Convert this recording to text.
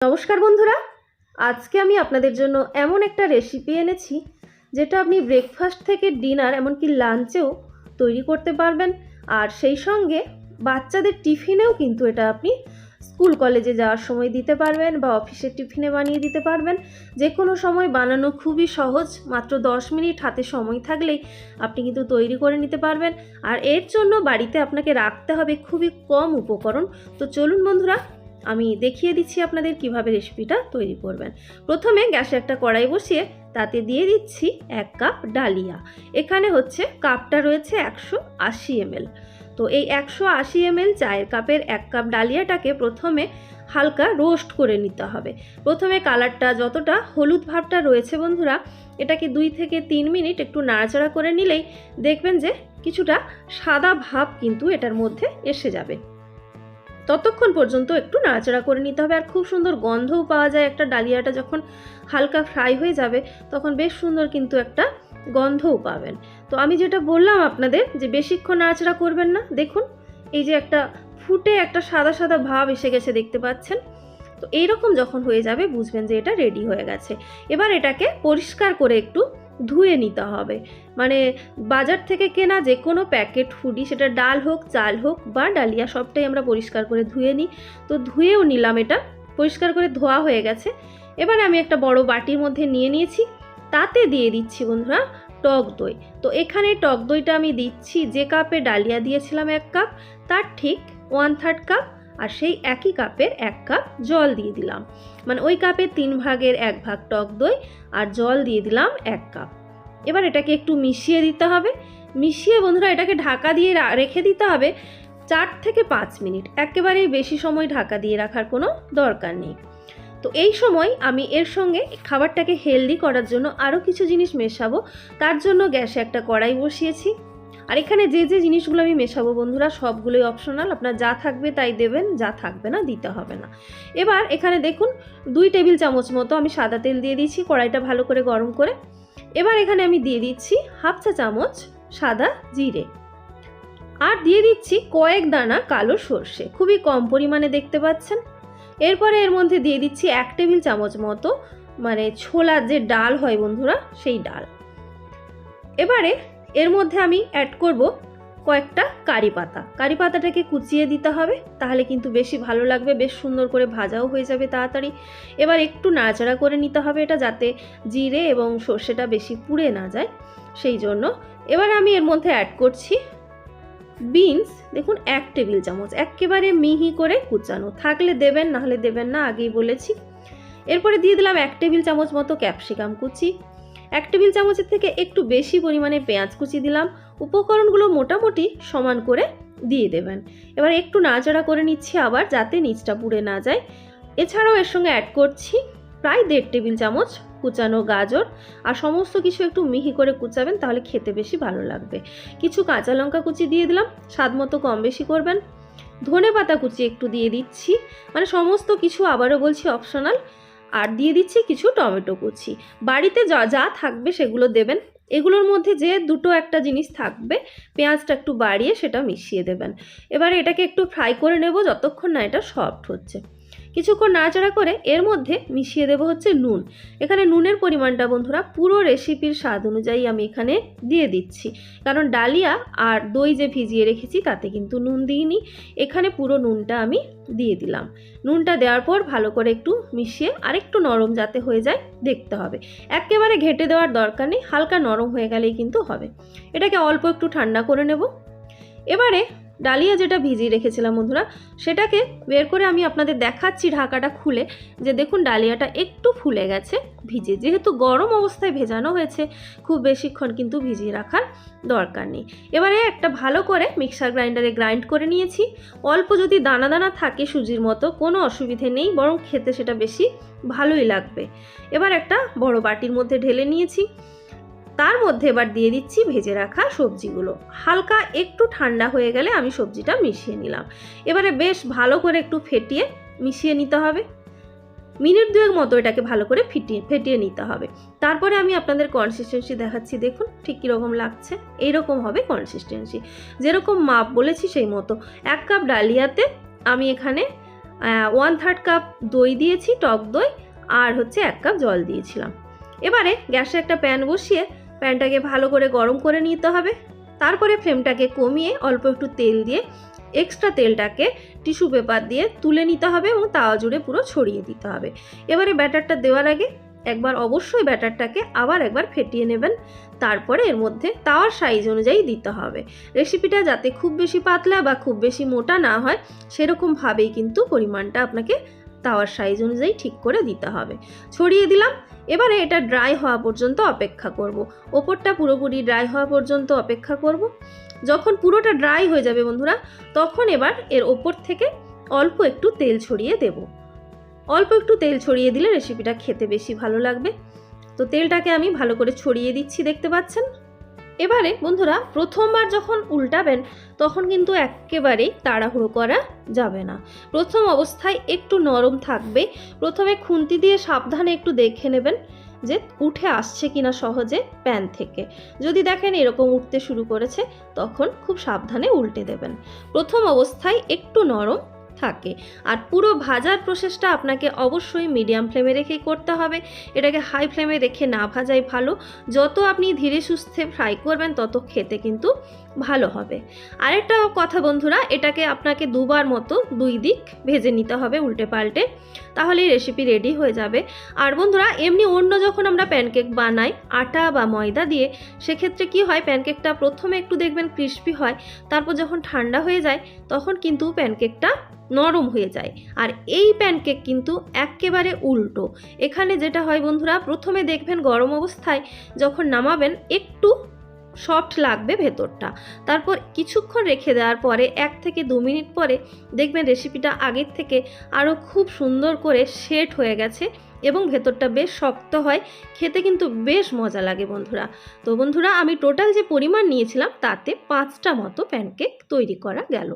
নমস্কার বন্ধুরা। আজকে আমি আপনাদের জন্য এমন একটা রেসিপি এনেছি, যেটা আপনি ব্রেকফাস্ট থেকে ডিনার এমনকি লাঞ্চেও তৈরি করতে পারবেন। আর সেই সঙ্গে বাচ্চাদের টিফিনেও কিন্তু এটা আপনি স্কুল কলেজে যাওয়ার সময় দিতে পারবেন বা অফিসের টিফিনে বানিয়ে দিতে পারবেন। যে কোনো সময় বানানো খুবই সহজ, মাত্র দশ মিনিট হাতে সময় থাকলেই আপনি কিন্তু তৈরি করে নিতে পারবেন। আর এর জন্য বাড়িতে আপনাকে রাখতে হবে খুবই কম উপকরণ। তো চলুন বন্ধুরা আমি দেখিয়ে দিচ্ছি আপনাদের কীভাবে রেসিপিটা তৈরি করবেন। প্রথমে গ্যাসে একটা কড়াই বসিয়ে তাতে দিয়ে দিচ্ছি এক কাপ ডালিয়া। এখানে হচ্ছে কাপটা রয়েছে একশো আশি এমএল। তো এই একশো আশি এমএল চায়ের কাপের এক কাপ ডালিয়াটাকে প্রথমে হালকা রোস্ট করে নিতে হবে। প্রথমে কালারটা যতটা হলুদ ভাবটা রয়েছে বন্ধুরা, এটাকে দুই থেকে তিন মিনিট একটু নাড়াচাড়া করে নিলেই দেখবেন যে কিছুটা সাদা ভাব কিন্তু এটার মধ্যে এসে যাবে। ততক্ষণ পর্যন্ত একটু নাড়াচাড়া করে নিতে হবে। আর খুব সুন্দর গন্ধও পাওয়া যায় একটা ডালিয়াটা যখন হালকা ফ্রাই হয়ে যাবে, তখন বেশ সুন্দর কিন্তু একটা গন্ধও পাবেন। তো আমি যেটা বললাম আপনাদের যে বেশিক্ষণ নাড়াচাড়া করবেন না, দেখুন, এই যে একটা ফুটে একটা সাদা সাদা ভাব এসে গেছে দেখতে পাচ্ছেন। তো এইরকম যখন হয়ে যাবে, বুঝবেন যে এটা রেডি হয়ে গেছে। এবার এটাকে পরিষ্কার করে একটু ধুয়ে নিতে হবে। মানে বাজার থেকে কেনা যে কোনো প্যাকেট ফুডি সেটা ডাল হোক, চাল হোক বা ডালিয়া, সবটাই আমরা পরিষ্কার করে ধুয়ে নিই। তো ধুয়েও নিলাম এটা, পরিষ্কার করে ধোয়া হয়ে গেছে। এবার আমি একটা বড় বাটির মধ্যে নিয়ে নিয়েছি। তাতে দিয়ে দিচ্ছি বন্ধুরা টক দই। তো এখানে টক দইটা আমি দিচ্ছি যে কাপে ডালিয়া দিয়েছিলাম এক কাপ, তার ঠিক ওয়ান থার্ড কাপ আর সেই একই কাপের এক কাপ জল দিয়ে দিলাম। মানে ওই কাপের তিন ভাগের এক ভাগ টক দই আর জল দিয়ে দিলাম এক কাপ। এবার এটাকে একটু মিশিয়ে দিতে হবে। মিশিয়ে বন্ধুরা এটাকে ঢাকা দিয়ে রেখে দিতে হবে চার থেকে পাঁচ মিনিট। একেবারেই বেশি সময় ঢাকা দিয়ে রাখার কোনো দরকার নেই। তো এই সময় আমি এর সঙ্গে খাবারটাকে হেলদি করার জন্য আরও কিছু জিনিস মেশাবো। তার জন্য গ্যাসে একটা কড়াই বসিয়েছি। আর এখানে যে যে জিনিসগুলো আমি মেশাবো বন্ধুরা, সবগুলোই অপশনাল আপনার যা থাকবে তাই দেবেন, যা থাকবে না দিতে হবে না। এবার এখানে দেখুন, দুই টেবিল চামচ মতো আমি সাদা তেল দিয়ে দিচ্ছি কড়াইটা ভালো করে গরম করে। এবার এখানে আমি দিয়ে দিচ্ছি হাফ চা চামচ সাদা জিরে। আর দিয়ে দিচ্ছি কয়েক দানা কালো সর্ষে, খুবই কম পরিমাণে দেখতে পাচ্ছেন। এরপরে এর মধ্যে দিয়ে দিচ্ছি এক টেবিল চামচ মতো মানে ছোলার যে ডাল হয় বন্ধুরা, সেই ডাল। এবারে এর মধ্যে আমি অ্যাড করব কয়েকটা কারি পাতা। কারি পাতাটাকে কুচিয়ে দিতে হবে, তাহলে কিন্তু বেশি ভালো লাগবে, বেশ সুন্দর করে ভাজাও হয়ে যাবে তাড়াতাড়ি। এবার একটু নাড়াচাড়া করে নিতে হবে এটা যাতে জিরে এবং সর্ষেটা বেশি পুড়ে না যায়, সেই জন্য। এবার আমি এর মধ্যে অ্যাড করছি বিনস দেখুন এক টেবিল চামচ, একেবারে মিহি করে কুচানো। থাকলে দেবেন, নাহলে দেবেন না, আগেই বলেছি। এরপরে দিয়ে দিলাম এক টেবিল চামচ মতো ক্যাপসিকাম কুচি। এক টেবিল চামচের থেকে একটু বেশি পরিমাণে পেঁয়াজ কুচি দিলাম। উপকরণগুলো মোটামুটি সমান করে দিয়ে দেবেন। এবার একটু নাড়াচাড়া করে নিচ্ছি আবার যাতে নিচটা পুড়ে না যায়। এছাড়াও এর সঙ্গে অ্যাড করছি প্রায় দেড় টেবিল চামচ কুচানো গাজর। আর সমস্ত কিছু একটু মিহি করে কুচাবেন তাহলে খেতে বেশি ভালো লাগবে। কিছু কাঁচা লঙ্কা কুচি দিয়ে দিলাম, স্বাদ মতো কম বেশি করবেন। ধনে পাতা কুচি একটু দিয়ে দিচ্ছি। মানে সমস্ত কিছু আবারও বলছি অপশনাল আর দিয়ে দিচ্ছি কিছু টমেটো কুচি। বাড়িতে যা যা থাকবে সেগুলো দেবেন। এগুলোর মধ্যে যে দুটো একটা জিনিস থাকবে, পেঁয়াজটা একটু বাড়িয়ে সেটা মিশিয়ে দেবেন। এবার এটাকে একটু ফ্রাই করে নেব, যতক্ষণ না এটা সফট হচ্ছে। কিছুক্ষণ নাড়াচাড়া করে এর মধ্যে মিশিয়ে দেবো হচ্ছে নুন। এখানে নুনের পরিমাণটা বন্ধুরা পুরো রেসিপির স্বাদ অনুযায়ী আমি এখানে দিয়ে দিচ্ছি। কারণ ডালিয়া আর দই যে ভিজিয়ে রেখেছি তাতে কিন্তু নুন দিইনি। এখানে পুরো নুনটা আমি দিয়ে দিলাম। নুনটা দেওয়ার পর ভালো করে একটু মিশিয়ে আরেকটু নরম যাতে হয়ে যায় দেখতে হবে। একেবারে ঘেটে দেওয়ার দরকার নেই, হালকা নরম হয়ে গেলেই কিন্তু হবে। এটাকে অল্প একটু ঠান্ডা করে নেব। এবারে ডালিয়া যেটা ভিজিয়ে রেখেছিলাম বন্ধুরা, সেটাকে বের করে আমি আপনাদের দেখাচ্ছি ঢাকাটা খুলে, যে দেখুন ডালিয়াটা একটু ফুলে গেছে ভিজে। যেহেতু গরম অবস্থায় ভেজানো হয়েছে, খুব বেশিক্ষণ কিন্তু ভিজিয়ে রাখার দরকার নেই। এবারে একটা ভালো করে মিক্সার গ্রাইন্ডারে গ্রাইন্ড করে নিয়েছি। অল্প যদি দানা দানা থাকে সুজির মতো, কোনো অসুবিধে নেই, বরং খেতে সেটা বেশি ভালোই লাগবে। এবার একটা বড় বাটির মধ্যে ঢেলে নিয়েছি। তার মধ্যে এবার দিয়ে দিচ্ছি ভেজে রাখা সবজিগুলো। হালকা একটু ঠান্ডা হয়ে গেলে আমি সবজিটা মিশিয়ে নিলাম। এবারে বেশ ভালো করে একটু ফেটিয়ে মিশিয়ে নিতে হবে। মিনিট দুয়েক মতো এটাকে ভালো করে ফিটিয়ে, ফেটিয়ে নিতে হবে। তারপরে আমি আপনাদের কনসিস্টেন্সি দেখাচ্ছি, দেখুন ঠিক কীরকম লাগছে। এইরকম হবে কনসিস্টেন্সি যেরকম মাপ বলেছি সেই মতো। এক কাপ ডালিয়াতে আমি এখানে ওয়ান থার্ড কাপ দই দিয়েছি, টক দই, আর হচ্ছে এক কাপ জল দিয়েছিলাম। এবারে গ্যাসে একটা প্যান বসিয়ে প্যানটাকে ভালো করে গরম করে নিতে হবে। তারপরে ফ্লেমটাকে কমিয়ে অল্প একটু তেল দিয়ে এক্সট্রা তেলটাকে টিস্যু পেপার দিয়ে তুলে নিতে হবে এবং তাওয়া জুড়ে পুরো ছড়িয়ে দিতে হবে। এবারে ব্যাটারটা দেওয়ার আগে একবার অবশ্যই ব্যাটারটাকে আবার একবার ফেটিয়ে নেবেন। তারপরে এর মধ্যে তাওয়ার সাইজ অনুযায়ী দিতে হবে। রেসিপিটা যাতে খুব বেশি পাতলা বা খুব বেশি মোটা না হয়, সেরকমভাবেই কিন্তু পরিমাণটা আপনাকে তাওয়ার সাইজ অনুযায়ী ঠিক করে দিতে হবে। ছড়িয়ে দিলাম। এবারে এটা ড্রাই হওয়া পর্যন্ত অপেক্ষা করব। ওপরটা পুরোপুরি ড্রাই হওয়া পর্যন্ত অপেক্ষা করব। যখন পুরোটা ড্রাই হয়ে যাবে বন্ধুরা, তখন এবার এর ওপর থেকে অল্প একটু তেল ছড়িয়ে দেব। অল্প একটু তেল ছড়িয়ে দিলে রেসিপিটা খেতে বেশি ভালো লাগবে। তো তেলটাকে আমি ভালো করে ছড়িয়ে দিচ্ছি, দেখতে পাচ্ছেন? এবারে বন্ধুরা প্রথমবার যখন উল্টাবেন, তখন কিন্তু একেবারেই তাড়াহুড়ো করা যাবে না। প্রথম অবস্থায় একটু নরম থাকবে। প্রথমে খুন্তি দিয়ে সাবধানে একটু দেখে নেবেন যে উঠে আসছে কিনা সহজে প্যান থেকে। যদি দেখেন এরকম উঠতে শুরু করেছে, তখন খুব সাবধানে উল্টে দেবেন। প্রথম অবস্থায় একটু নরম থাকে। আর পুরো ভাজার প্রসেসটা আপনাকে অবশ্যই মিডিয়াম ফ্লেমে রেখেই করতে হবে। এটাকে হাই ফ্লেমে রেখে না ভাজাই ভালো। যত আপনি ধীরে সুস্থে ফ্রাই করবেন, তত খেতে কিন্তু ভালো হবে। আরেকটা কথা বন্ধুরা, এটাকে আপনাকে দুবার মতো দুই দিক ভেজে নিতে হবে উল্টে পাল্টে তাহলে রেসিপি রেডি হয়ে যাবে। আর বন্ধুরা, এমনি অন্য যখন আমরা প্যানকেক বানাই, আটা বা ময়দা দিয়ে, সেক্ষেত্রে কি হয় প্যানকেকটা প্রথমে একটু দেখবেন ক্রিস্পি হয়, তারপর যখন ঠান্ডা হয়ে যায়, তখন কিন্তু প্যানকেকটা নরম হয়ে যায়। আর এই প্যানকেক কিন্তু একেবারে উল্টো। এখানে যেটা হয় বন্ধুরা, প্রথমে দেখবেন গরম অবস্থায় যখন নামাবেন, একটু সফট লাগবে ভেতরটা। তারপর কিছুক্ষণ রেখে দেওয়ার পরে এক থেকে দু মিনিট পরে দেখবেন রেসিপিটা আগের থেকে আরও খুব সুন্দর করে সেট হয়ে গেছে এবং ভেতরটা বেশ শক্ত হয়। খেতে কিন্তু বেশ মজা লাগে বন্ধুরা। তো বন্ধুরা, আমি টোটাল যে পরিমাণ নিয়েছিলাম, তাতে পাঁচটা মতো প্যানকেক তৈরি করা গেল।